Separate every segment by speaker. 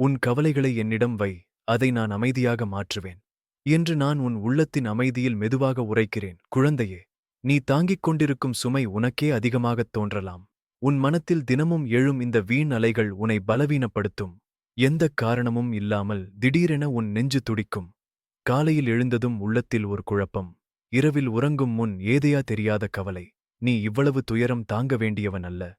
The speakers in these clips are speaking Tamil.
Speaker 1: உன் கவலைகளை என்னிடம் வை அதை நான் அமைதியாக மாற்றுவேன். என்று நான் உன் உள்ளத்தின் அமைதியில் மெதுவாக உரைக்கிறேன். குழந்தையே நீ தாங்கிக் கொண்டிருக்கும் சுமை உனக்கே அதிகமாகத் தோன்றலாம். உன் மனத்தில் தினமும் எழும் இந்த வீண் அலைகள் உன்னை பலவீனப்படுத்தும். எந்தக் காரணமும் இல்லாமல் திடீரென உன் நெஞ்சு துடிக்கும். காலையில் எழுந்ததும் உள்ளத்தில் ஒரு குழப்பம். இரவில் உறங்கும் முன் ஏதையா தெரியாத கவலை. நீ இவ்வளவு துயரம் தாங்க வேண்டியவன் அல்ல.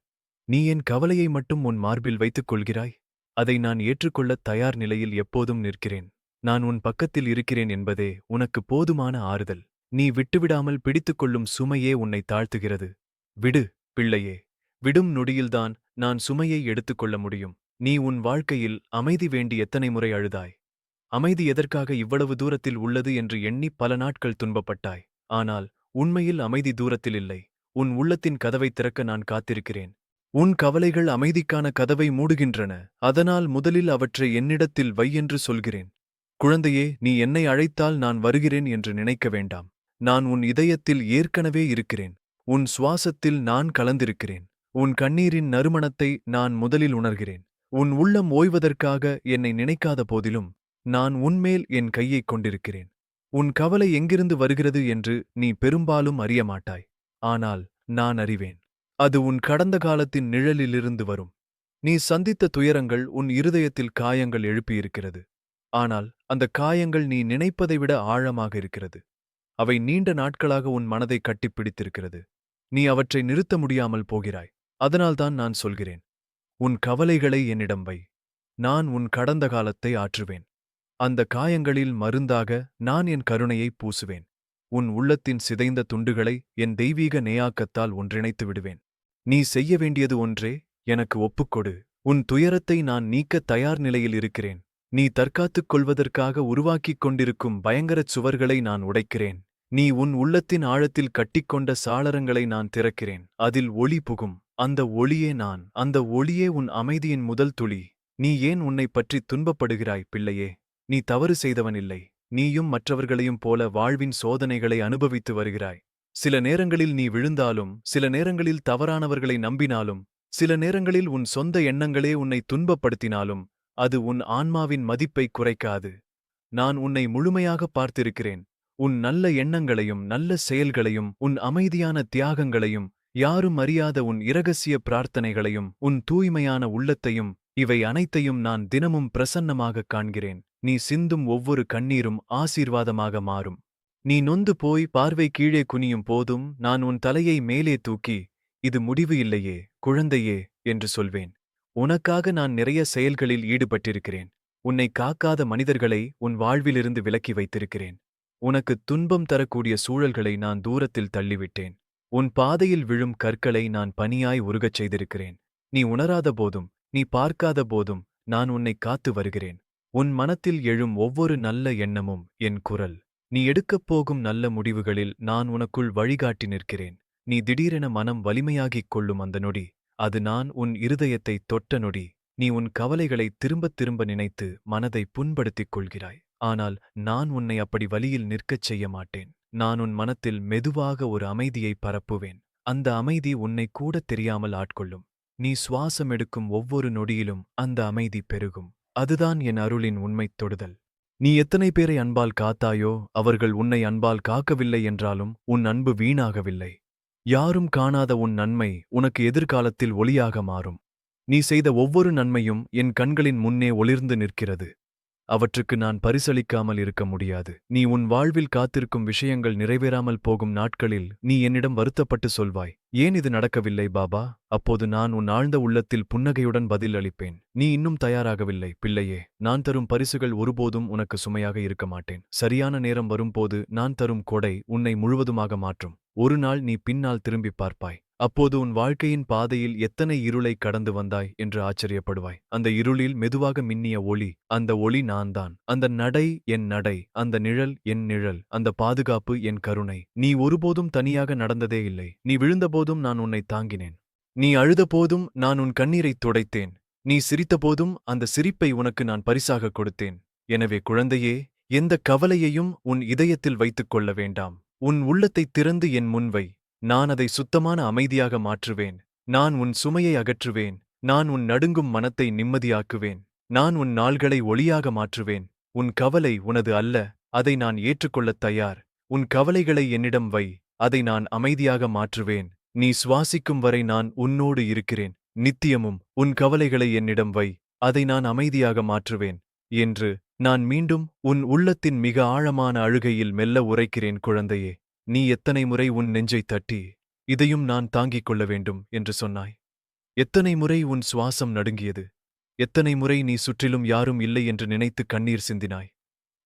Speaker 1: நீ என் கவலையை மட்டும் உன் மார்பில் வைத்துக் கொள்கிறாய்? அதை நான் ஏற்றுக்கொள்ளத் தயார் நிலையில் எப்போதும் நிற்கிறேன். நான் உன் பக்கத்தில் இருக்கிறேன் என்பதே உனக்கு போதுமான ஆறுதல். நீ விட்டுவிடாமல் பிடித்துக்கொள்ளும் சுமையே உன்னை தாழ்த்துகிறது. விடு பிள்ளையே. விடும் நொடியில்தான் நான் சுமையை எடுத்துக்கொள்ள முடியும். நீ உன் வாழ்க்கையில் அமைதி வேண்டி எத்தனை முறை அழுதாய்? அமைதி எதற்காக இவ்வளவு தூரத்தில் உள்ளது என்று எண்ணி பல நாட்கள் துன்பப்பட்டாய்? ஆனால் உண்மையில் அமைதி தூரத்தில் இல்லை. உன் உள்ளத்தின் கதவை திறக்க நான் காத்திருக்கிறேன். உன் கவலைகள் அமைதிக்கான கதவை மூடுகின்றன அதனால் முதலில் அவற்றை என்னிடத்தில் வை என்று சொல்கிறேன். குழந்தையே நீ என்னை அழைத்தால் நான் வருகிறேன் என்று நினைக்க வேண்டாம். நான் உன் இதயத்தில் ஏற்கனவே இருக்கிறேன். உன் சுவாசத்தில் நான் கலந்திருக்கிறேன். உன் கண்ணீரின் நறுமணத்தை நான் முதலில் உணர்கிறேன். உன் உள்ளம் ஓய்வதற்காக என்னை நினைக்காத போதிலும் நான் உன்மேல் என் கையைக் கொண்டிருக்கிறேன். உன் கவலை எங்கிருந்து வருகிறது என்று நீ பெரும்பாலும் அறியமாட்டாய். ஆனால் நான் அறிவேன். அது உன் கடந்த காலத்தின் நிழலிலிருந்து வரும். நீ சந்தித்த துயரங்கள் உன் இருதயத்தில் காயங்கள் எழுப்பியிருக்கிறது. ஆனால் அந்த காயங்கள் நீ நினைப்பதை விட ஆழமாக இருக்கிறது. அவை நீண்ட நாட்களாக உன் மனதை கட்டிப்பிடித்திருக்கிறது நீ அவற்றை நிறுத்த முடியாமல் போகிறாய். அதனால்தான் நான் சொல்கிறேன். உன் கவலைகளை என்னிடம் வை. நான் உன் கடந்த காலத்தை ஆற்றுவேன். அந்த காயங்களில் மருந்தாக நான் என் கருணையை பூசுவேன். உன் உள்ளத்தின் சிதைந்த துண்டுகளை என் தெய்வீக நேயாக்கத்தால் ஒன்றிணைத்து விடுவேன். நீ செய்ய வேண்டியது ஒன்றே எனக்கு ஒப்புக்கொடு. உன் துயரத்தை நான் நீக்க தயார் நிலையில் இருக்கிறேன். நீ தற்காத்துக் கொள்வதற்காக உருவாக்கிக் கொண்டிருக்கும் பயங்கரச் சுவர்களை நான் உடைக்கிறேன். நீ உன் உள்ளத்தின் ஆழத்தில் கட்டிக்கொண்ட சாளரங்களை நான் திறக்கிறேன். அதில் ஒளி புகும். அந்த ஒளியே நான். அந்த ஒளியே உன் அமைதியின் முதல் துளி. நீ ஏன் உன்னைப் பற்றி துன்பப்படுகிறாய் பிள்ளையே? நீ தவறு செய்தவனில்லை நீயும் மற்றவர்களையும் போல வாழ்வின் சோதனைகளை அனுபவித்து வருகிறாய். சில நேரங்களில் நீ விழுந்தாலும் சில நேரங்களில் தவறானவர்களை நம்பினாலும் சில நேரங்களில் உன் சொந்த எண்ணங்களே உன்னை துன்பப்படுத்தினாலும் அது உன் ஆன்மாவின் மதிப்பை குறைக்காது. நான் உன்னை முழுமையாக பார்த்திருக்கிறேன். உன் நல்ல எண்ணங்களையும் நல்ல செயல்களையும் உன் அமைதியான தியாகங்களையும் யாரும் அறியாத உன் இரகசிய பிரார்த்தனைகளையும் உன் தூய்மையான உள்ளத்தையும் இவை அனைத்தையும் நான் தினமும் பிரசன்னமாகக் காண்கிறேன். நீ சிந்தும் ஒவ்வொரு கண்ணீரும் ஆசீர்வாதமாக மாறும். நீ நொந்து போய் பார்வை கீழே குனியும் போதும் நான் உன் தலையை மேலே தூக்கி இது முடிவு இல்லையே குழந்தையே என்று சொல்வேன். உனக்காக நான் நிறைய செயல்களில் ஈடுபட்டிருக்கிறேன். உன்னை காக்காத மனிதர்களை உன் வாழ்விலிருந்து விலக்கி வைத்திருக்கிறேன். உனக்கு துன்பம் தரக்கூடிய சூழல்களை நான் தூரத்தில் தள்ளிவிட்டேன். உன் பாதையில் விழும் கற்களை நான் பனியாய் உருகச் செய்திருக்கிறேன். நீ உணராத போதும் நீ பார்க்காத போதும் நான் உன்னை காத்து வருகிறேன். உன் மனத்தில் எழும் ஒவ்வொரு நல்ல எண்ணமும் என் குரல். நீ எடுக்கப் போகும் நல்ல முடிவுகளில் நான் உனக்குள் வழிகாட்டி நிற்கிறேன். நீ திடீரென மனம் வலிமையாகிக் கொள்ளும் அந்த நொடி. அது நான் உன் இருதயத்தை தொட்ட நொடி. நீ உன் கவலைகளை திரும்பத் திரும்ப நினைத்து மனதை புண்படுத்திக் கொள்கிறாய். ஆனால் நான் உன்னை அப்படி வழியில் நிற்கச் செய்ய மாட்டேன். நான் உன் மனத்தில் மெதுவாக ஒரு அமைதியை பரப்புவேன். அந்த அமைதி உன்னை கூட தெரியாமல் ஆட்கொள்ளும். நீ சுவாசம் எடுக்கும் ஒவ்வொரு நொடியிலும் அந்த அமைதி பெருகும். அதுதான் என் அருளின் உண்மைத் தொடுதல். நீ எத்தனை பேரை அன்பால் காத்தாயோ அவர்கள் உன்னை அன்பால் காக்கவில்லை என்றாலும் உன் அன்பு வீணாகவில்லை. யாரும் காணாத உன் நன்மை உனக்கு எதிர்காலத்தில் ஒளியாக மாறும். நீ செய்த ஒவ்வொரு நன்மையும் என் கண்களின் முன்னே ஒளிர்ந்து நிற்கிறது. அவற்றுக்கு நான் பரிசளிக்காமல் இருக்க முடியாது. நீ உன் வாழ்வில் காத்திருக்கும் விஷயங்கள் நிறைவேறாமல் போகும் நாட்களில் நீ என்னிடம் வருத்தப்பட்டு சொல்வாய். ஏன் இது நடக்கவில்லை பாபா? அப்போது நான் உன் ஆழ்ந்த உள்ளத்தில் புன்னகையுடன் பதில் அளிப்பேன். நீ இன்னும் தயாராகவில்லை. பிள்ளையே நான் தரும் பரிசுகள் ஒருபோதும் உனக்கு சுமையாக இருக்க மாட்டேன். சரியான நேரம் வரும்போது நான் தரும் கொடை உன்னை முழுவதுமாக மாற்றும். ஒரு நாள் நீ பின்னால் திரும்பிப் பார்ப்பாய். அப்போது உன் வாழ்க்கையின் பாதையில் எத்தனை இருளை கடந்து வந்தாய் என்று ஆச்சரியப்படுவாய். அந்த இருளில் மெதுவாக மின்னிய ஒளி அந்த ஒளி நான்தான். அந்த நடை என் நடை அந்த நிழல் என் நிழல் அந்த பாதுகாப்பு என் கருணை. நீ ஒருபோதும் தனியாக நடந்ததே இல்லை. நீ விழுந்தபோதும் நான் உன்னை தாங்கினேன். நீ அழுதபோதும் நான் உன் கண்ணீரைத் துடைத்தேன். நீ சிரித்தபோதும் அந்த சிரிப்பை உனக்கு நான் பரிசாக கொடுத்தேன். எனவே குழந்தையே எந்த கவலையையும் உன் இதயத்தில் வைத்துக் கொள்ள வேண்டாம். உன் உள்ளத்தைத் திறந்து என் முன்வை நான் அதை சுத்தமான அமைதியாக மாற்றுவேன். நான் உன் சுமையை அகற்றுவேன். நான் உன் நடுங்கும் மனத்தை நிம்மதியாக்குவேன். நான் உன் நாள்களை ஒளியாக மாற்றுவேன். உன் கவலை உனது அல்ல. அதை நான் ஏற்றுக்கொள்ளத் தயார். உன் கவலைகளை என்னிடம் வை. அதை நான் அமைதியாக மாற்றுவேன். நீ சுவாசிக்கும் வரை நான் உன்னோடு இருக்கிறேன். நித்தியமும் உன் கவலைகளை என்னிடம் வை. அதை நான் அமைதியாக மாற்றுவேன். என்று நான் மீண்டும் உன் உள்ளத்தின் மிக ஆழமான அழுகையில் மெல்ல உரைக்கிறேன் குழந்தையே. நீ எத்தனை முறை உன் நெஞ்சை தட்டி இதையும் நான் தாங்கிக் கொள்ள வேண்டும் என்று சொன்னாய். எத்தனை முறை உன் சுவாசம் நடுங்கியது எத்தனை முறை நீ சுற்றிலும் யாரும் இல்லை என்று நினைத்து கண்ணீர் சிந்தினாய்.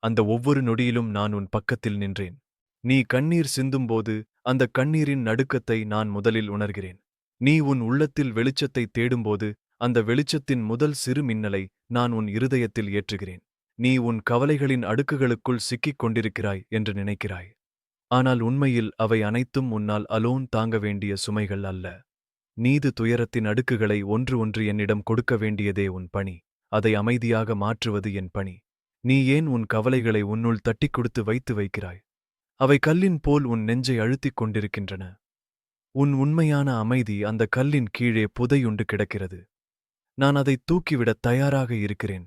Speaker 1: அந்த ஒவ்வொரு நொடியிலும் நான் உன் பக்கத்தில் நின்றேன். நீ கண்ணீர் சிந்தும்போது அந்த கண்ணீரின் நடுக்கத்தை நான் முதலில் உணர்கிறேன். நீ உன் உள்ளத்தில் வெளிச்சத்தை தேடும்போது அந்த வெளிச்சத்தின் முதல் சிறு மின்னலை நான் உன் இருதயத்தில் ஏற்றுகிறேன். நீ உன் கவலைகளின் அடுக்குகளுக்குள் சிக்கிக் கொண்டிருக்கிறாய் என்று நினைக்கிறாய். ஆனால் உண்மையில் அவை அனைத்தும் உன்னால் அலோன் தாங்க வேண்டிய சுமைகள் அல்ல. நீது துயரத்தின் அடுக்குகளை ஒன்று ஒன்று என்னிடம் கொடுக்க வேண்டியதே உன் பணி. அதை அமைதியாக மாற்றுவது என் பணி. நீ ஏன் உன் கவலைகளை உன்னுள் தட்டிக் கொடுத்து வைத்து வைக்கிறாய்? அவை கல்லின் போல் உன் நெஞ்சை அழுத்திக் கொண்டிருக்கின்றன. உன் உண்மையான அமைதி அந்த கல்லின் கீழே புதையுண்டு கிடக்கிறது. நான் அதை தூக்கிவிடத் தயாராக இருக்கிறேன்.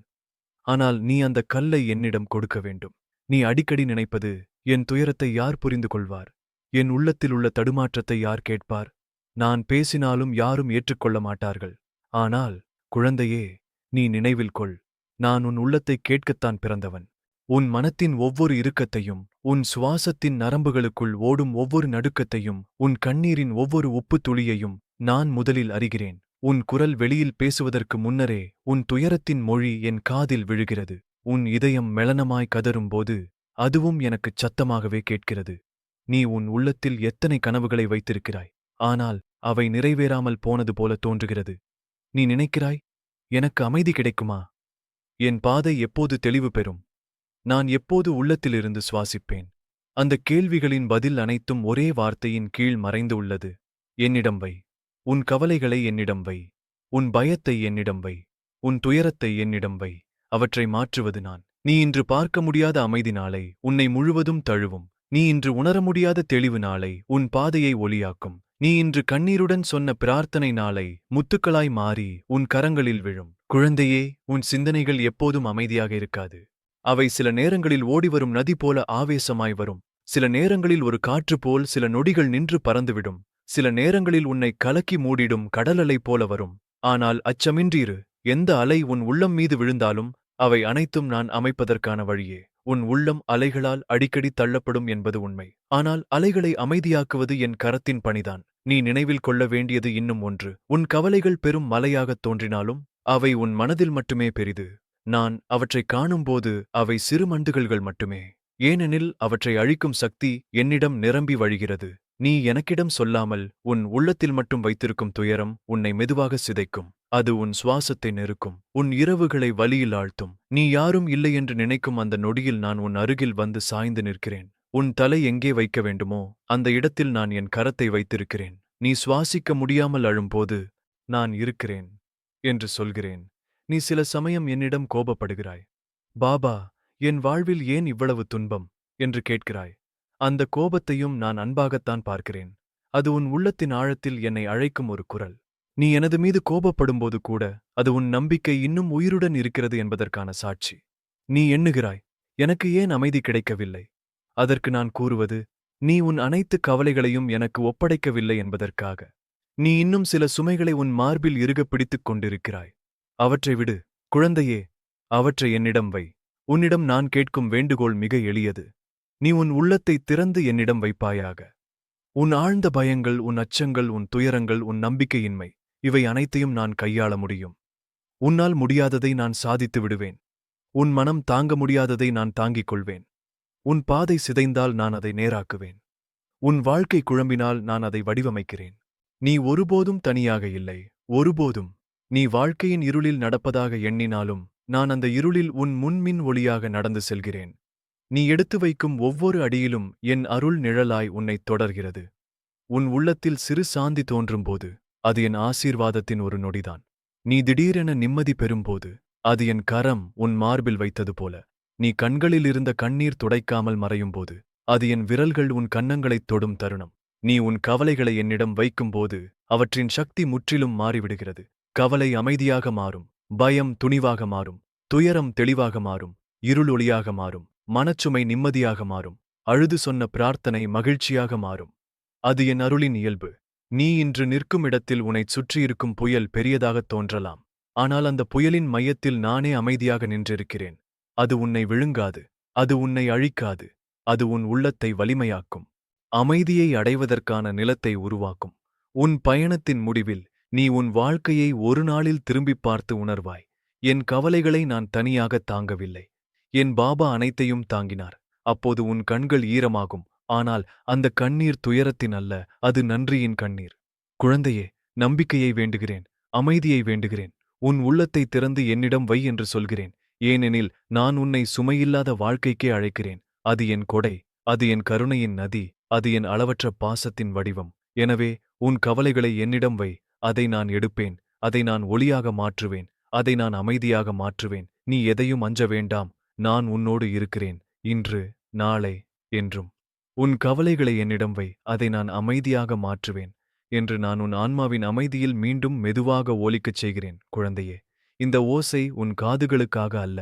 Speaker 1: ஆனால் நீ அந்த கல்லை என்னிடம் கொடுக்க வேண்டும். நீ அடிக்கடி நினைப்பது என் துயரத்தை யார் புரிந்து கொள்வார் என் உள்ளத்தில் உள்ள தடுமாற்றத்தை யார் கேட்பார்? நான் பேசினாலும் யாரும் ஏற்றுக்கொள்ள மாட்டார்கள். ஆனால் குழந்தையே நீ நினைவில் கொள். நான் உன் உள்ளத்தை கேட்கத்தான் பிறந்தவன். உன் மனத்தின் ஒவ்வொரு இறுக்கத்தையும் உன் சுவாசத்தின் நரம்புகளுக்குள் ஓடும் ஒவ்வொரு நடுக்கத்தையும் உன் கண்ணீரின் ஒவ்வொரு உப்புத் துளியையும் நான் முதலில் அறிகிறேன். உன் குரல் வெளியில் பேசுவதற்கு முன்னரே உன் துயரத்தின் மொழி என் காதில் விழுகிறது. உன் இதயம் மெளனமாய் கதறும்போது அதுவும் எனக்குச் சத்தமாகவே கேட்கிறது. நீ உன் உள்ளத்தில் எத்தனை கனவுகளை வைத்திருக்கிறாய்? ஆனால் அவை நிறைவேறாமல் போனது போல தோன்றுகிறது. நீ நினைக்கிறாய் எனக்கு அமைதி கிடைக்குமா? என் பாதை எப்போது தெளிவு பெறும்? நான் எப்போது உள்ளத்திலிருந்து சுவாசிப்பேன்? அந்த கேள்விகளின் பதில் அனைத்தும் ஒரே வார்த்தையின் கீழ் மறைந்து உள்ளது. என்னிடம் வை. உன் கவலைகளை என்னிடம் வை. உன் பயத்தை என்னிடம் வை. உன் துயரத்தை என்னிடம் வை. அவற்றை மாற்றுவது நான். நீ இன்று பார்க்க முடியாத அமைதி நாளை உன்னை முழுவதும் தழுவும். நீ இன்று உணர முடியாத தெளிவு நாளை உன் பாதையை ஒளியாக்கும். நீ இன்று கண்ணீருடன் சொன்ன பிரார்த்தனை நாளை முத்துக்களாய் மாறி உன் கரங்களில் விழும். குழந்தையே உன் சிந்தனைகள் எப்போதும் அமைதியாக இருக்காது. அவை சில நேரங்களில் ஓடிவரும் நதி போல ஆவேசமாய் வரும். சில நேரங்களில் ஒரு காற்று போல் சில நொடிகள் நின்று பறந்துவிடும். சில நேரங்களில் உன்னை கலக்கி மூடிடும் கடல் அலை போல வரும். ஆனால் அச்சமின்றீரு எந்த அலை உன் உள்ளம் மீது விழுந்தாலும் அவை அனைத்தும் நான் அமைப்பதற்கான வழியே. உன் உள்ளம் அலைகளால் அடிக்கடி தள்ளப்படும் என்பது உண்மை. ஆனால் அலைகளை அமைதியாக்குவது என் கரத்தின் பணிதான். நீ நினைவில் கொள்ள வேண்டியது இன்னும் ஒன்று. உன் கவலைகள் பெரும் மலையாகத் தோன்றினாலும் அவை உன் மனதில் மட்டுமே பெரிது. நான் அவற்றைக் காணும்போது அவை சிறு மண்டுகள்கள் மட்டுமே. ஏனெனில் அவற்றை அழிக்கும் சக்தி என்னிடம் நிரம்பி வழிகிறது. நீ எனக்கிடம் சொல்லாமல் உன் உள்ளத்தில் மட்டும் வைத்திருக்கும் துயரம் உன்னை மெதுவாக சிதைக்கும். அது உன் சுவாசத்தை நெருக்கும் உன் இரவுகளை வலியில் ஆழ்த்தும். நீ யாரும் இல்லை என்று நினைக்கும் அந்த நொடியில் நான் உன் அருகில் வந்து சாய்ந்து நிற்கிறேன். உன் தலை எங்கே வைக்க வேண்டுமோ அந்த இடத்தில் நான் என் கரத்தை வைத்திருக்கிறேன். நீ சுவாசிக்க முடியாமல் அழும்போது நான் இருக்கிறேன் என்று சொல்கிறேன். நீ சில சமயம் என்னிடம் கோபப்படுகிறாய். பாபா என் வாழ்வில் ஏன் இவ்வளவு துன்பம்? என்று கேட்கிறாய். அந்த கோபத்தையும் நான் அன்பாகத்தான் பார்க்கிறேன். அது உன் உள்ளத்தின் ஆழத்தில் என்னை அழைக்கும் ஒரு குரல். நீ எனது மீது கோபப்படும்போது கூட அது உன் நம்பிக்கை இன்னும் உயிருடன் இருக்கிறது என்பதற்கான சாட்சி. நீ எண்ணுகிறாய் எனக்கு ஏன் அமைதி கிடைக்கவில்லை? அதற்கு நான் கூறுவது நீ உன் அனைத்து கவலைகளையும் எனக்கு ஒப்படைக்கவில்லை என்பதற்காக. நீ இன்னும் சில சுமைகளை உன் மார்பில் இறுகப் பிடித்துக் கொண்டிருக்கிறாய். அவற்றை விடு. குழந்தையே அவற்றை என்னிடம் வை. உன்னிடம் நான் கேட்கும் வேண்டுகோள் மிக எளியது. நீ உன் உள்ளத்தை திறந்து என்னிடம் வைப்பாயாக. உன் ஆழ்ந்த பயங்கள் உன் அச்சங்கள் உன் துயரங்கள் உன் நம்பிக்கையின்மை. இவை அனைத்தையும் நான் கையாள முடியும். உன்னால் முடியாததை நான் சாதித்து விடுவேன். உன் மனம் தாங்க முடியாததை நான் தாங்கிக் கொள்வேன். உன் பாதை சிதைந்தால் நான் அதை நேராக்குவேன். உன் வாழ்க்கை குழம்பினால் நான் அதை வடிவமைக்கிறேன். நீ ஒருபோதும் தனியாக இல்லை. ஒருபோதும். நீ வாழ்க்கையின் இருளில் நடப்பதாக எண்ணினாலும் நான் அந்த இருளில் உன் முன்மின் ஒளியாக நடந்து செல்கிறேன். நீ எடுத்து வைக்கும் ஒவ்வொரு அடியிலும் என் அருள் நிழலாய் உன்னைத் தொடர்கிறது. உன் உள்ளத்தில் சிறு சாந்தி தோன்றும்போது அது என் ஆசீர்வாதத்தின் ஒரு நொடிதான். நீ திடீரென நிம்மதி பெறும்போது அது என் கரம் உன் மார்பில் வைத்தது போல. நீ கண்களில் இருந்த கண்ணீர் துடைக்காமல் மறையும்போது அது என் விரல்கள் உன் கன்னங்களைத் தொடும் தருணம். நீ உன் கவலைகளை என்னிடம் வைக்கும்போது அவற்றின் சக்தி முற்றிலும் மாறிவிடுகிறது. கவலை அமைதியாக மாறும் பயம் துணிவாக மாறும் துயரம் தெளிவாக மாறும் இருள் ஒளியாக மாறும் மனச்சுமை நிம்மதியாக மாறும் அழுது சொன்ன பிரார்த்தனை மகிழ்ச்சியாக மாறும். அது என் அருளின் இயல்பு. நீ இன்று நிற்கும் இடத்தில் உன்னைச் சுற்றியிருக்கும் புயல் பெரியதாகத் தோன்றலாம். ஆனால் அந்த புயலின் மையத்தில் நானே அமைதியாக நின்றிருக்கிறேன். அது உன்னை விழுங்காது. அது உன்னை அழிக்காது. அது உன் உள்ளத்தை வலிமையாக்கும். அமைதியை அடைவதற்கான நிலத்தை உருவாக்கும். உன் பயணத்தின் முடிவில் நீ உன் வாழ்க்கையை ஒரு நாளில் திரும்பிப் பார்த்து உணர்வாய். என் கவலைகளை நான் தனியாகத் தாங்கவில்லை. என் பாபா அனைத்தையும் தாங்கினார். அப்போது உன் கண்கள் ஈரமாகும். ஆனால் அந்த கண்ணீர் துயரத்தின் அல்ல அது நன்றியின் கண்ணீர். குழந்தையே நம்பிக்கையை வேண்டுகிறேன் அமைதியை வேண்டுகிறேன் உன் உள்ளத்தை திறந்து என்னிடம் வை என்று சொல்கிறேன். ஏனெனில் நான் உன்னை சுமையில்லாத வாழ்க்கைக்கே அழைக்கிறேன். அது என் கொடை அது என் கருணையின் நதி அது என் அளவற்ற பாசத்தின் வடிவம். எனவே உன் கவலைகளை என்னிடம் வை அதை நான் எடுப்பேன் அதை நான் ஒளியாக மாற்றுவேன் அதை நான் அமைதியாக மாற்றுவேன். நீ எதையும் அஞ்ச வேண்டாம் நான் உன்னோடு இருக்கிறேன் இன்று நாளை என்றும். உன் கவலைகளை என்னிடம் வை அதை நான் அமைதியாக மாற்றுவேன் என்று நான் உன் ஆன்மாவின் அமைதியில் மீண்டும் மெதுவாக ஓலிக்கச் செய்கிறேன் குழந்தையே. இந்த ஓசை உன் காதுகளுக்காக அல்ல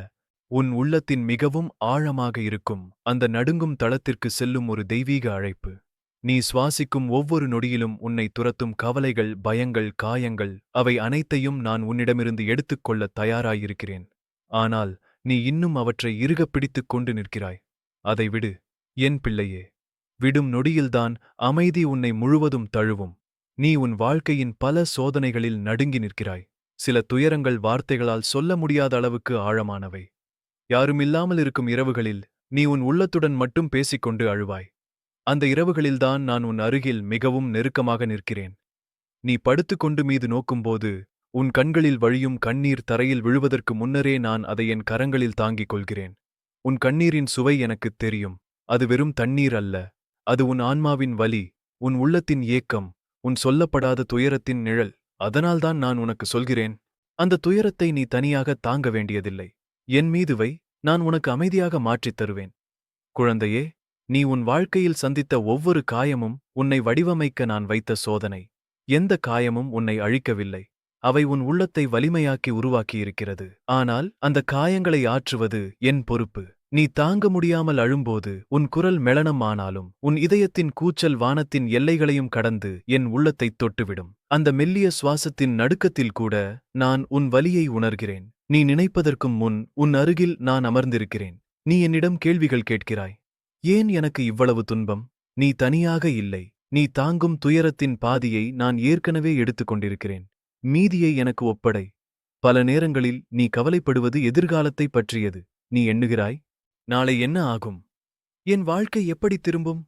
Speaker 1: உன் உள்ளத்தின் மிகவும் ஆழமாக இருக்கும். அந்த நடுங்கும் தளத்திற்கு செல்லும் ஒரு தெய்வீக அழைப்பு. நீ சுவாசிக்கும் ஒவ்வொரு நொடியிலும் உன்னை துரத்தும் கவலைகள் பயங்கள் காயங்கள் அவை அனைத்தையும் நான் உன்னிடமிருந்து எடுத்துக்கொள்ள தயாராயிருக்கிறேன். ஆனால் நீ இன்னும் அவற்றை இறுகப் பிடித்துக் கொண்டு நிற்கிறாய். அதை விடு என் பிள்ளையே. விடும் நொடியில்தான் அமைதி உன்னை முழுவதும் தழுவும். நீ உன் வாழ்க்கையின் பல சோதனைகளில் நடுங்கி நிற்கிறாய். சில துயரங்கள் வார்த்தைகளால் சொல்ல முடியாத அளவுக்கு ஆழமானவை. யாருமில்லாமல் இருக்கும் இரவுகளில் நீ உன் உள்ளத்துடன் மட்டும் பேசிக்கொண்டு அழுவாய். அந்த இரவுகளில்தான் நான் உன் அருகில் மிகவும் நெருக்கமாக நிற்கிறேன். நீ படுத்துக்கொண்டு மீது நோக்கும்போது உன் கண்களில் வழியும் கண்ணீர் தரையில் விழுவதற்கு முன்னரே நான் அதை என் கரங்களில் தாங்கிக் கொள்கிறேன். உன் கண்ணீரின் சுவை எனக்குத் தெரியும். அது வெறும் தண்ணீர் அல்ல. அது உன் ஆன்மாவின் வலி உன் உள்ளத்தின் ஏக்கம் உன் சொல்லப்படாத துயரத்தின் நிழல். அதனால்தான் நான் உனக்கு சொல்கிறேன் அந்த துயரத்தை நீ தனியாக தாங்க வேண்டியதில்லை. என் மீதுவை நான் உனக்கு அமைதியாக மாற்றித் தருவேன். குழந்தையே நீ உன் வாழ்க்கையில் சந்தித்த ஒவ்வொரு காயமும் உன்னை வடிவமைக்க நான் வைத்த சோதனை. எந்த காயமும் உன்னை அழிக்கவில்லை. அவை உன் உள்ளத்தை வலிமையாக்கி உருவாக்கியிருக்கிறது. ஆனால் அந்த காயங்களை ஆற்றுவது என் பொறுப்பு. நீ தாங்க முடியாமல் அழும்போது உன் குரல் மெளனம் ஆனாலும் உன் இதயத்தின் கூச்சல் வானத்தின் எல்லைகளையும் கடந்து என் உள்ளத்தைத் தொட்டுவிடும். அந்த மெல்லிய சுவாசத்தின் நடுக்கத்தில் கூட நான் உன் வலியை உணர்கிறேன். நீ நினைப்பதற்கும் முன் உன் அருகில் நான் அமர்ந்திருக்கிறேன். நீ என்னிடம் கேள்விகள் கேட்கிறாய். ஏன் எனக்கு இவ்வளவு துன்பம்? நீ தனியாக இல்லை. நீ தாங்கும் துயரத்தின் பாதியை நான் ஏற்கனவே எடுத்துக் கொண்டிருக்கிறேன். மீதியை எனக்கு ஒப்படை. பல நேரங்களில் நீ கவலைப்படுவது எதிர்காலத்தைப் பற்றியது. நீ எண்ணுகிறாய் நாளை என்ன ஆகும்? என் வாழ்க்கை எப்படி திரும்பும்?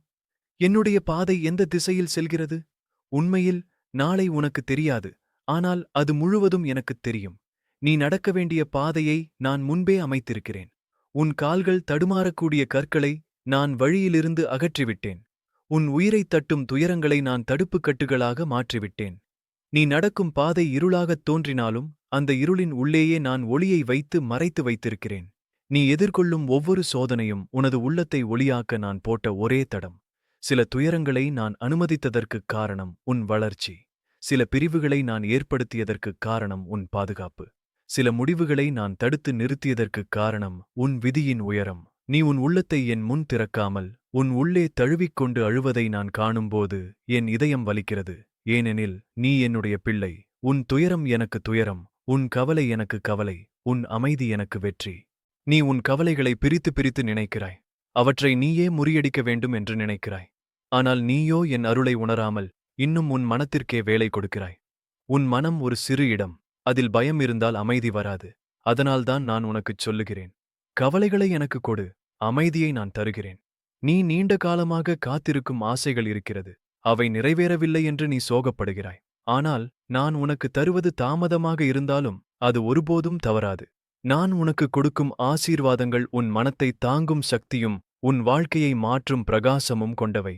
Speaker 1: என்னுடைய பாதை எந்த திசையில் செல்கிறது? உண்மையில் நாளை உனக்கு தெரியாது ஆனால் அது முழுவதும் எனக்குத் தெரியும். நீ நடக்க வேண்டிய பாதையை நான் முன்பே அமைத்திருக்கிறேன். உன் கால்கள் தடுமாறக்கூடிய கற்களை நான் வழியிலிருந்து அகற்றிவிட்டேன். உன் உயிரைத் தட்டும் துயரங்களை நான் தடுப்புக் கட்டுகளாக மாற்றிவிட்டேன். நீ நடக்கும் பாதை இருளாகத் தோன்றினாலும் அந்த இருளின் உள்ளேயே நான் ஒளியை வைத்து மறைத்து வைத்திருக்கிறேன். நீ எதிர்கொள்ளும் ஒவ்வொரு சோதனையும் உனது உள்ளத்தை ஒளியாக்க நான் போட்ட ஒரே தடம். சில துயரங்களை நான் அனுமதித்ததற்குக் காரணம் உன் வளர்ச்சி. சில பிரிவுகளை நான் ஏற்படுத்தியதற்குக் காரணம் உன் பாதுகாப்பு. சில முடிவுகளை நான் தடுத்து நிறுத்தியதற்குக் காரணம் உன் விதியின் உயரம். நீ உன் உள்ளத்தை என் முன் திறக்காமல் உன் உள்ளே தழுவிக்கொண்டு அழுவதை நான் காணும்போது என் இதயம் வலிக்கிறது. ஏனெனில் நீ என்னுடைய பிள்ளை. உன் துயரம் எனக்கு துயரம் உன் கவலை எனக்கு கவலை உன் அமைதி எனக்கு வெற்றி. நீ உன் கவலைகளை பிரித்து பிரித்து நினைக்கிறாய். அவற்றை நீயே முறியடிக்க வேண்டும் என்று நினைக்கிறாய். ஆனால் நீயோ என் அருளை உணராமல் இன்னும் உன் மனத்திற்கே வேலை கொடுக்கிறாய். உன் மனம் ஒரு சிறு இடம் அதில் பயம் இருந்தால் அமைதி வராது. அதனால்தான் நான் உனக்குச் சொல்லுகிறேன். கவலைகளை எனக்கு கொடு அமைதியை நான் தருகிறேன். நீ நீண்ட காலமாக காத்திருக்கும் ஆசைகள் இருக்கிறது. அவை நிறைவேறவில்லை என்று நீ சோகப்படுகிறாய். ஆனால் நான் உனக்கு தருவது தாமதமாக இருந்தாலும் அது ஒருபோதும் தவறாது. நான் உனக்கு கொடுக்கும் ஆசீர்வாதங்கள் உன் மனத்தை தாங்கும் சக்தியும் உன் வாழ்க்கையை மாற்றும் பிரகாசமும் கொண்டவை.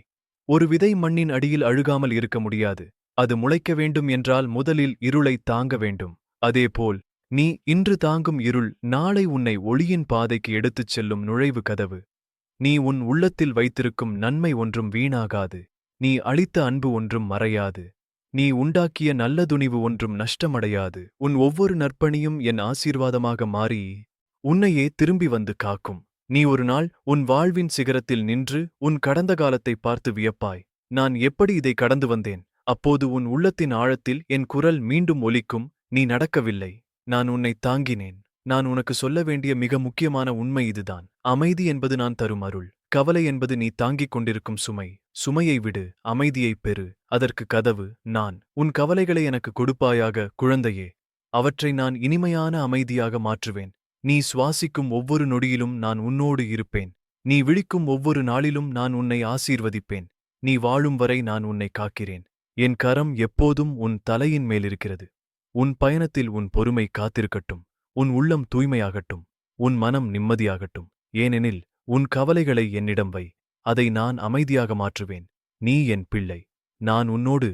Speaker 1: ஒரு விதை மண்ணின் அடியில் அழுகாமல் இருக்க முடியாது. அது முளைக்க வேண்டும் என்றால் முதலில் இருளை தாங்க வேண்டும். அதேபோல் நீ இன்று தாங்கும் இருள் நாளை உன்னை ஒளியின் பாதைக்கு எடுத்துச் செல்லும் நுழைவு கதவு. நீ உன் உள்ளத்தில் வைத்திருக்கும் நன்மை ஒன்றும் வீணாகாது. நீ அளித்த அன்பு ஒன்றும் மறையாது. நீ உண்டாக்கிய நல்ல துணிவு ஒன்றும் நஷ்டமடையாது. உன் ஒவ்வொரு நற்பணியும் என் ஆசீர்வாதமாக மாறி உன்னையே திரும்பி வந்து காக்கும். நீ ஒரு நாள் உன் வாழ்வின் சிகரத்தில் நின்று உன் கடந்த காலத்தை பார்த்து வியப்பாய். நான் எப்படி இதை கடந்து வந்தேன்? அப்போது உன் உள்ளத்தின் ஆழத்தில் என் குரல் மீண்டும் ஒலிக்கும். நீ நடக்கவில்லை. நான் உன்னை தாங்கினேன். நான் உனக்கு சொல்ல வேண்டிய மிக முக்கியமான உண்மை இதுதான். அமைதி என்பது நான் தரும் அருள். கவலை என்பது நீ தாங்கிக் கொண்டிருக்கும் சுமை. சுமையை விடு. அமைதியைப் பெறு. அதற்கு கதவு நான் உன் கவலைகளை எனக்கு கொடுப்பாயாக குழந்தையே. அவற்றை நான் இனிமையான அமைதியாக மாற்றுவேன். நீ சுவாசிக்கும் ஒவ்வொரு நொடியிலும் நான் உன்னோடு இருப்பேன். நீ விழிக்கும் ஒவ்வொரு நாளிலும் நான் உன்னை ஆசீர்வதிப்பேன். நீ வாழும் வரை நான் உன்னை காக்கிறேன். என் கரம் எப்போதும் உன் தலையின் மேலிருக்கிறது. உன் பயணத்தில் உன் பொறுமை காத்திருக்கட்டும். உன் உள்ளம் தூய்மையாகட்டும். உன் மனம் நிம்மதியாகட்டும். ஏனெனில் உன் கவலைகளை என்னிடம் வை. அதை நான் அமைதியாக மாற்றுவேன். நீ என் பிள்ளை. நான் உன்னோடு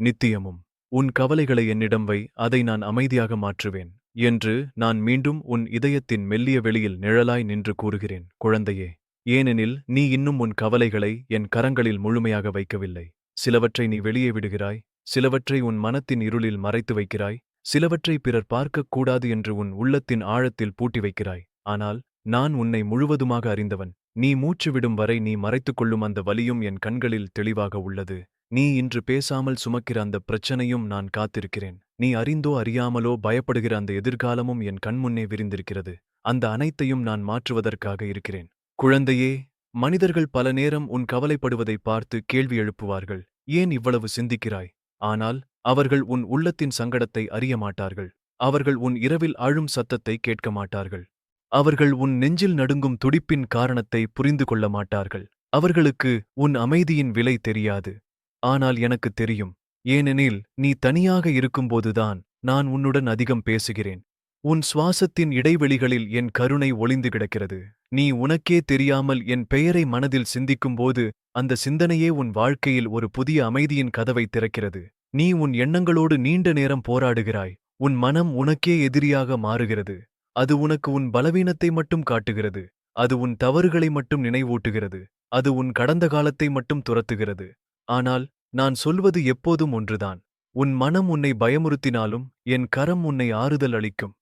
Speaker 1: நித்தியமும் உன் கவலைகளை என்னிடம் வை அதை நான் அமைதியாக மாற்றுவேன் என்று நான் மீண்டும் உன் இதயத்தின் மெல்லிய வெளியில் நிழலாய் நின்று கூறுகிறேன் குழந்தையே ஏனெனில் நீ இன்னும் உன் கவலைகளை என் கரங்களில் முழுமையாக வைக்கவில்லை. சிலவற்றை நீ வெளியே விடுகிறாய் சிலவற்றை உன் மனத்தின் இருளில் மறைத்து வைக்கிறாய் சிலவற்றை பிறர் பார்க்கக் கூடாது என்று உன் உள்ளத்தின் ஆழத்தில் பூட்டி வைக்கிறாய். ஆனால் நான் உன்னை முழுவதுமாக அறிந்தவன். நீ மூச்சு விடும் வரை நீ மறைத்துக் கொள்ளும் அந்த வலியும் என் கண்களில் தெளிவாக உள்ளது. நீ இன்று பேசாமல் சுமக்கிற அந்த பிரச்சனையும் நான் காத்திருக்கிறேன். நீ அறிந்தோ அறியாமலோ பயப்படுகிற அந்த எதிர்காலமும் என் கண்முன்னே விரிந்திருக்கிறது. அந்த அனைத்தையும் நான் மாற்றுவதற்காக இருக்கிறேன். குழந்தையே மனிதர்கள் பல நேரம் உன் கவலைப்படுவதை பார்த்து கேள்வி எழுப்புவார்கள். ஏன் இவ்வளவு சிந்திக்கிறாய்? ஆனால் அவர்கள் உன் உள்ளத்தின் சங்கடத்தை அறிய மாட்டார்கள். அவர்கள் உன் இரவில் அழும் சத்தத்தை கேட்க மாட்டார்கள். அவர்கள் உன் நெஞ்சில் நடுங்கும் துடிப்பின் காரணத்தை புரிந்து கொள்ள மாட்டார்கள். அவர்களுக்கு உன் அமைதியின் விலை தெரியாது. ஆனால் எனக்கு தெரியும் ஏனெனில் நீ தனியாக இருக்கும்போதுதான் நான் உன்னுடன் அதிகம் பேசுகிறேன். உன் சுவாசத்தின் இடைவெளிகளில் என் கருணை ஒளிந்து கிடக்கிறது. நீ உனக்கே தெரியாமல் என் பெயரை மனதில் சிந்திக்கும்போது அந்த சிந்தனையே உன் வாழ்க்கையில் ஒரு புதிய அமைதியின் கதவை திறக்கிறது. நீ உன் எண்ணங்களோடு நீண்ட நேரம் போராடுகிறாய். உன் மனம் உனக்கே எதிரியாக மாறுகிறது. அது உனக்கு உன் பலவீனத்தை மட்டும் காட்டுகிறது. அது உன் தவறுகளை மட்டும் நினைவூட்டுகிறது. அது உன் கடந்த காலத்தை மட்டும் துரத்துகிறது. ஆனால் நான் சொல்வது எப்போதும் ஒன்றுதான். உன் மனம் உன்னை பயமுறுத்தினாலும் என் கரம் உன்னை ஆறுதல் அளிக்கும்.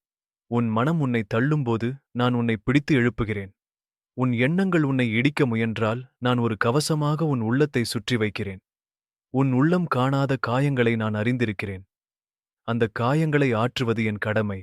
Speaker 1: உன் மனம் உன்னை தள்ளும்போது நான் உன்னை பிடித்து எழுப்புகிறேன். உன் எண்ணங்கள் உன்னை இடிக்க முயன்றால் நான் ஒரு கவசமாக உன் உள்ளத்தை சுற்றி வைக்கிறேன். உன் உள்ளம் காணாத காயங்களை நான் அறிந்திருக்கிறேன். அந்த காயங்களை ஆற்றுவது என் கடமை.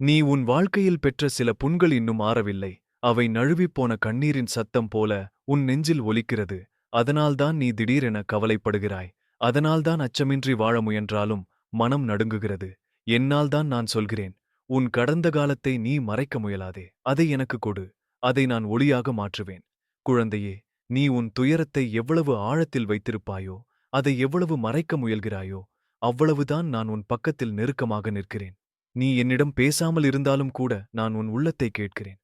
Speaker 1: நீ உன் வாழ்க்கையில் பெற்ற சில புண்கள் இன்னும் ஆறவில்லை. அவை நழுவிப்போன கண்ணீரின் சத்தம் போல உன் நெஞ்சில் ஒலிக்கிறது. அதனால்தான் நீ திடீரென கவலைப்படுகிறாய். அதனால்தான் அச்சமின்றி வாழ முயன்றாலும் மனம் நடுங்குகிறது. என்னால்தான் நான் சொல்கிறேன். உன் கடந்த காலத்தை நீ மறைக்க முயலாதே. அதை எனக்கு கொடு. அதை நான் ஒளியாக மாற்றுவேன். குழந்தையே நீ உன் துயரத்தை எவ்வளவு ஆழத்தில் வைத்திருப்பாயோ அதை எவ்வளவு மறைக்க முயல்கிறாயோ அவ்வளவுதான் நான் உன் பக்கத்தில் நெருக்கமாக நிற்கிறேன். நீ என்னிடம் பேசாமல் இருந்தாலும் கூட நான் உன் உள்ளத்தை கேட்கிறேன்.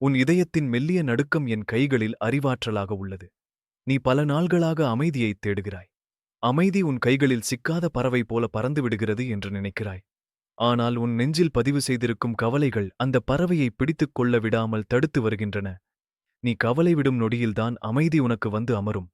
Speaker 1: உன் இதயத்தின் மெல்லிய நடுக்கம் என் கைகளில் அறிவாற்றலாக உள்ளது. நீ பல நாள்களாக அமைதியைத் தேடுகிறாய். அமைதி உன் கைகளில் சிக்காத பறவை போல பறந்து விடுகிறது என்று நினைக்கிறாய். ஆனால் உன் நெஞ்சில் பதிவு செய்திருக்கும் கவலைகள் அந்த பறவையை பிடித்துக் கொள்ள விடாமல் தடுத்து வருகின்றன. நீ கவலை விடும் நொடியில்தான் அமைதி உனக்கு வந்து அமரும்.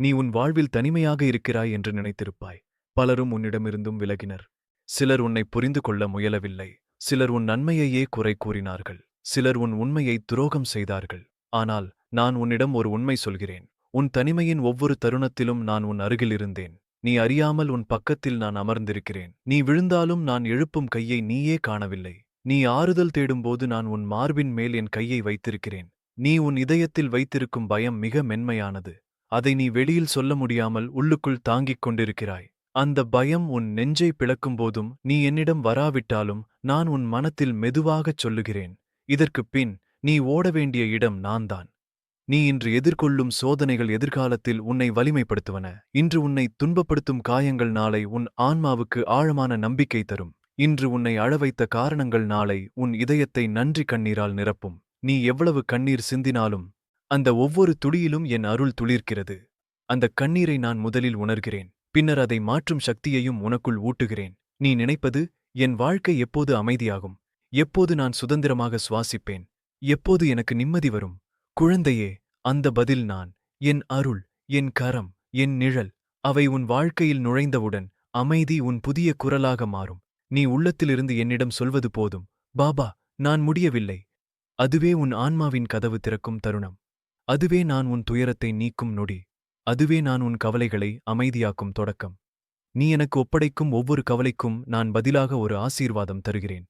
Speaker 1: நீ உன் வாழ்வில் தனிமையாக இருக்கிறாய் என்று நினைத்திருப்பாய். பலரும் உன்னிடமிருந்தும் விலகினர். சிலர் உன்னை புரிந்து கொள்ள முயலவில்லை. சிலர் உன் நன்மையையே குறை கூறினார்கள். சிலர் உன் உண்மையை துரோகம் செய்தார்கள். ஆனால் நான் உன்னிடம் ஒரு உண்மை சொல்கிறேன். உன் தனிமையின் ஒவ்வொரு தருணத்திலும் நான் உன் அருகில் இருந்தேன். நீ அறியாமல் உன் பக்கத்தில் நான் அமர்ந்திருக்கிறேன். நீ விழுந்தாலும் நான் எழுப்பும் கையை நீயே காணவில்லை. நீ ஆறுதல் தேடும்போது நான் உன் மார்பின் மேல் என் கையை வைத்திருக்கிறேன். நீ உன் இதயத்தில் வைத்திருக்கும் பயம் மிக மென்மையானது. அதை நீ வெளியில் சொல்ல முடியாமல் உள்ளுக்குள் தாங்கிக் கொண்டிருக்கிறாய். அந்த பயம் உன் நெஞ்சை பிளக்கும்போதும் நீ என்னிடம் வராவிட்டாலும் நான் உன் மனத்தில் மெதுவாகச் சொல்லுகிறேன். இதற்குப் பின் நீ ஓட வேண்டிய இடம் நான்தான். நீ இன்று எதிர்கொள்ளும் சோதனைகள் எதிர்காலத்தில் உன்னை வலிமைப்படுத்துவன. இன்று உன்னை துன்பப்படுத்தும் காயங்கள் நாளை உன் ஆன்மாவுக்கு ஆழமான நம்பிக்கை தரும். இன்று உன்னை அழவைத்த காரணங்கள் நாளை உன் இதயத்தை நன்றி கண்ணீரால் நிரப்பும். நீ எவ்வளவு கண்ணீர் சிந்தினாலும் அந்த ஒவ்வொரு துளியிலும் என் அருள் துளிர்க்கிறது. அந்த கண்ணீரை நான் முதலில் உணர்கிறேன். பின்னர் அதை மாற்றும் சக்தியையும் உனக்குள் ஊட்டுகிறேன். நீ நினைப்பது என் வாழ்க்கை எப்போது அமைதியாகும்? எப்போது நான் சுதந்திரமாக சுவாசிப்பேன்? எப்போது எனக்கு நிம்மதி வரும்? குழந்தையே அந்த பதில் நான் என் அருள் என் கரம் என் நிழல் அவை உன் வாழ்க்கையில் நுழைந்தவுடன் அமைதி உன் புதிய குரலாக மாறும். நீ உள்ளத்திலிருந்து என்னிடம் சொல்வது போதும். பாபா நான் முடியவில்லை. அதுவே உன் ஆன்மாவின் கதவு திறக்கும் தருணம். அதுவே நான் உன் துயரத்தை நீக்கும் நொடி. அதுவே நான் உன் கவலைகளை அமைதியாக்கும் தொடக்கம். நீ எனக்கு ஒப்படைக்கும் ஒவ்வொரு கவலைக்கும் நான் பதிலாக ஒரு ஆசீர்வாதம் தருகிறேன்.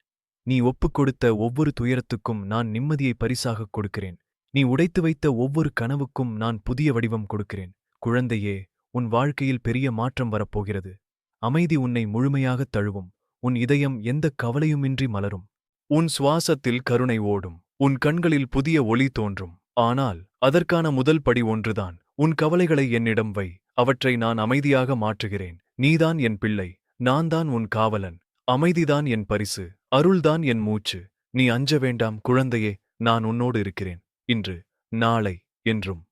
Speaker 1: நீ ஒப்புக் கொடுத்த ஒவ்வொரு துயரத்துக்கும் நான் நிம்மதியை பரிசாகக் கொடுக்கிறேன். நீ உடைத்து வைத்த ஒவ்வொரு கனவுக்கும் நான் புதிய வடிவம் கொடுக்கிறேன். குழந்தையே உன் வாழ்க்கையில் பெரிய மாற்றம் வரப்போகிறது. அமைதி உன்னை முழுமையாகத் தழுவும். உன் இதயம் எந்தக் கவலையுமின்றி மலரும். உன் சுவாசத்தில் கருணை ஓடும். உன் கண்களில் புதிய ஒளி தோன்றும். ஆனால் அதற்கான முதல் படி ஒன்றுதான். உன் கவலைகளை என்னிடம் வை. அவற்றை நான் அமைதியாக மாற்றுகிறேன். நீதான் என் பிள்ளை. நான்தான் உன் காவலன். அமைதிதான் என் பரிசு. அருள்தான் என் மூச்சு. நீ அஞ்ச வேண்டாம். குழந்தையே நான் உன்னோடு இருக்கிறேன். இன்று நாளை என்றும்.